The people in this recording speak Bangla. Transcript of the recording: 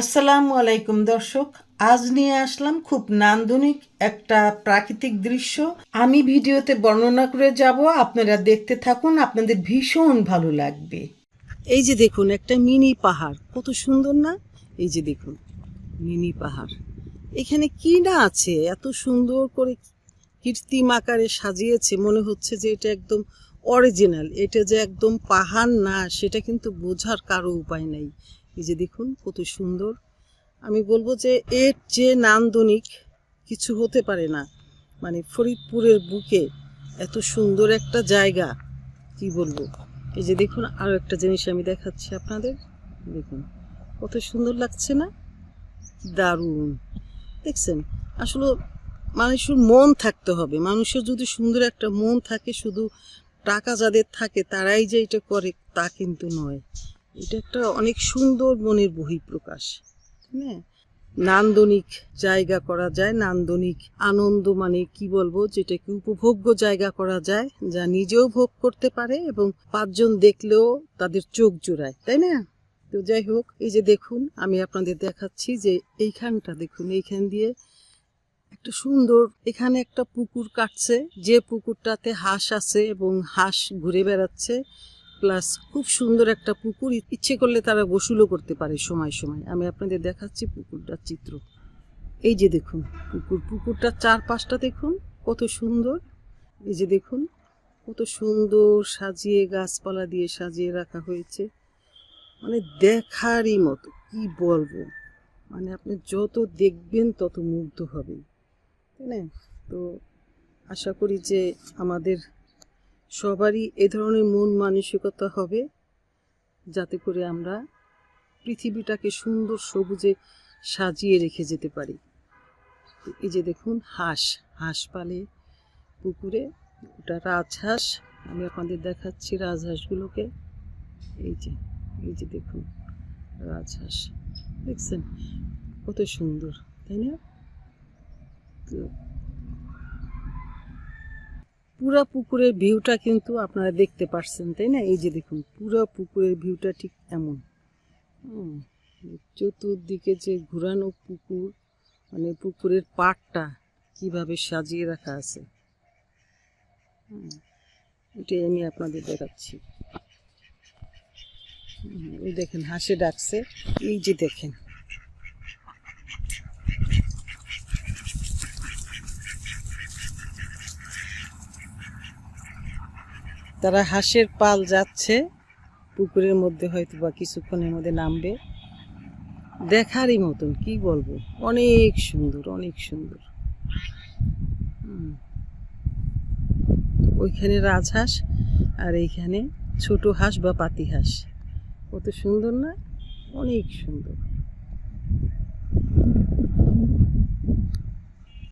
আসসালামু আলাইকুম, দর্শক। আজ নিয়ে আসলাম খুব নান্দনিক একটা প্রাকৃতিক দৃশ্য। আমি ভিডিওতে বর্ণনা করে যাব, আপনারা দেখতে থাকুন, আপনাদের ভীষণ ভালো লাগবে। এই যে দেখুন, একটা মিনি পাহাড়। কত সুন্দর না? এই যে দেখুন, মিনি পাহাড়। এখানে কি না আছে, এত সুন্দর করে কৃত্রিম আকারে সাজিয়েছে, মনে হচ্ছে যে এটা একদম অরিজিনাল এটা যে একদম পাহাড় না, সেটা কিন্তু বোঝার কারও উপায় নাই। এই যে দেখুন, কত সুন্দর। আমি বলব যে এর যে নান্দনিক কিছু হতে পারে না। মানে ফরিদপুরের বুকে এত সুন্দর একটা জায়গা, কি বলব? এই যে দেখুন আরও একটা জিনিস আমি দেখাচ্ছি আপনাদের। দেখুন, কত সুন্দর লাগছে না? দারুণ। দেখছেন? আসলে মানুষের মন থাকতে হবে। মানুষের যদি সুন্দর একটা মন থাকে, শুধু টাকা যাদের থাকে, তারাই যে এটা করে, তা কিন্তু নয়। এটা একটা অনেক সুন্দর মনের বহিঃপ্রকাশ হ্যাঁ নান্দনিক জায়গা করা যায়, নান্দনিক আনন্দ মানে কি বলব? যেটাকে উপভোগ্য জায়গা করা যায়, যা নিজেও ভোগ করতে পারে এবং পাঁচজন দেখলেও তাদের চোখ জোড়ায়, তাই না? তো যাই হোক, এই যে দেখুন, আমি আপনাদের দেখাচ্ছি যে এইখানটা দেখুন, এইখান দিয়ে একটা সুন্দর, এখানে একটা পুকুর কাটছে, যে পুকুরটাতে হাঁস আছে এবং হাঁস ঘুরে বেড়াচ্ছে। প্লাস খুব সুন্দর একটা পুকুর। ইচ্ছে করলে তারা গোসলও করতে পারে সময় সময়। আমি আপনাদের দেখাচ্ছি পুকুরটার চিত্র। এই যে দেখুন, পুকুর। পুকুরটার চারপাশটা দেখুন, কত সুন্দর। এই যে দেখুন, কত সুন্দর সাজিয়ে গাছপালা দিয়ে সাজিয়ে রাখা হয়েছে। মানে দেখারই মতো, কি বলব? মানে আপনি যত দেখবেন, তত মুগ্ধ হবেন। তাই না? তো আশা করি যে আমাদের সবারই এ ধরনের মন মানসিকতা হবে যাতে করে আমরা পৃথিবীটাকে সুন্দর সবুজে সাজিয়ে রেখে যেতে পারি। এই যে দেখুন, হাঁস হাঁস পালে পুকুরে, ওটা রাজহাঁস, আমি আপনাদের দেখাচ্ছি রাজহাঁসগুলোকে। এই যে এই যে দেখুন, রাজহাঁস, দেখছেন? কত সুন্দর, তাই না? তো পুরা পুকুরের ভিউটা কিন্তু আপনারা দেখতে পারছেন, তাই না? এই যে দেখুন, পুরো পুকুরের ভিউটা ঠিক এমন। চতুর্দিকে যে ঘুরানো পুকুর মানে পুকুরের পাড়টা কীভাবে সাজিয়ে রাখা আছে। এটাই আমি আপনাদের দেখাচ্ছি। দেখেন, হাসে ডাকছে। এই যে দেখেন তারা হাঁসের পাল যাচ্ছে, পুকুরের মধ্যে হয়তো বা কিছুক্ষণের মধ্যে নামবে। দেখারই মতন, কি বলব? অনেক সুন্দর অনেক সুন্দর। ওইখানে রাজহাঁস আর এইখানে ছোট হাঁস বা পাতি হাঁস। কত সুন্দর না? অনেক সুন্দর।